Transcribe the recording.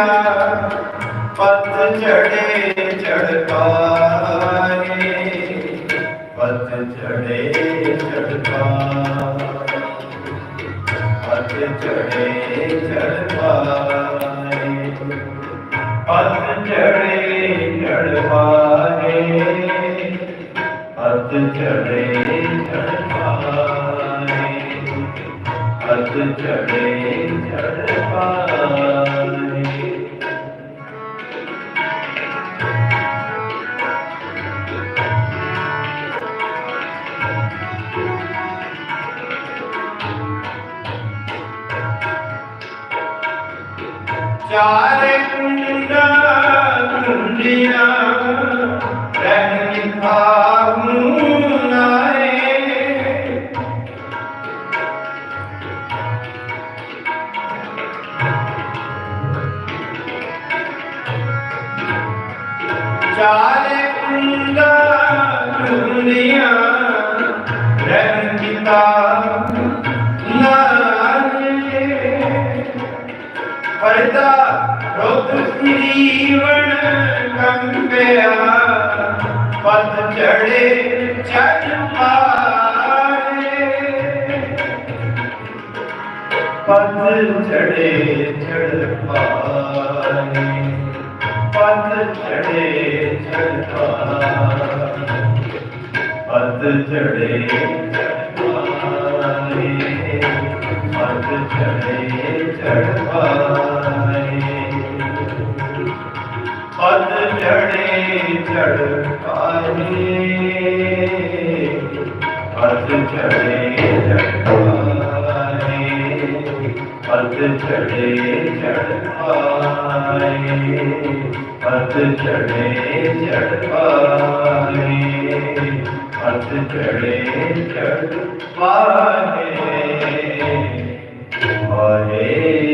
ਗਿਆ ਪਤ ਚੜੇ ਚੜਕਾਏ ਪਤ ਚੜੇ ਚੜਕਾਏ ਪਤ ਚੜੇ ਚੜਕਾਏ ਪਤ ਚੜੇ ਚੜਕਾਏ ਪਤ ਚੜੇ ਚੜਕਾਏ ਪਤ ਚੜੇ ਚੜਕਾਏ ਚਾਰ ਕੁੰਡਾ ਕੁੰਡੀਆਂ ਰਹਿ ਖਾਉ ਨਾਏ ਚਾਰ ਕੁੰਡਾ ਕੁੰਡੀਆਂ ਰਹਿ ਕੀਤਾ ਪਰਦਾ ਰੁੱਤ ਜੀਵਨ ਕੰਬਿਆ। ਪਤ ਚੜੇ ਛੱਡ ਪਾਏ ਪਤ ਚੜੇ ਛੜ ਪਾਏ ਪਤ ਚੜੇ ਛੜ ਪਾਏ ਪਤ ਚੜੇ ਚੜ੍ਹਾਏ ਪਤ ਚੜੇ ਪਤ ਚੜੇ ਚੜ੍ਹਾਏ ਪਤ ਚੜੇ ਚੜ੍ਹਾਏ ਪਤ ਚੜੇ ਚੜ੍ਹਾਏ ਪਤ ਚੜੇ ਚੜ੍ਹਾਏ ਪਤ ਚੜੇ ਚੜ੍ਹਾਏ ਵਾਹਿ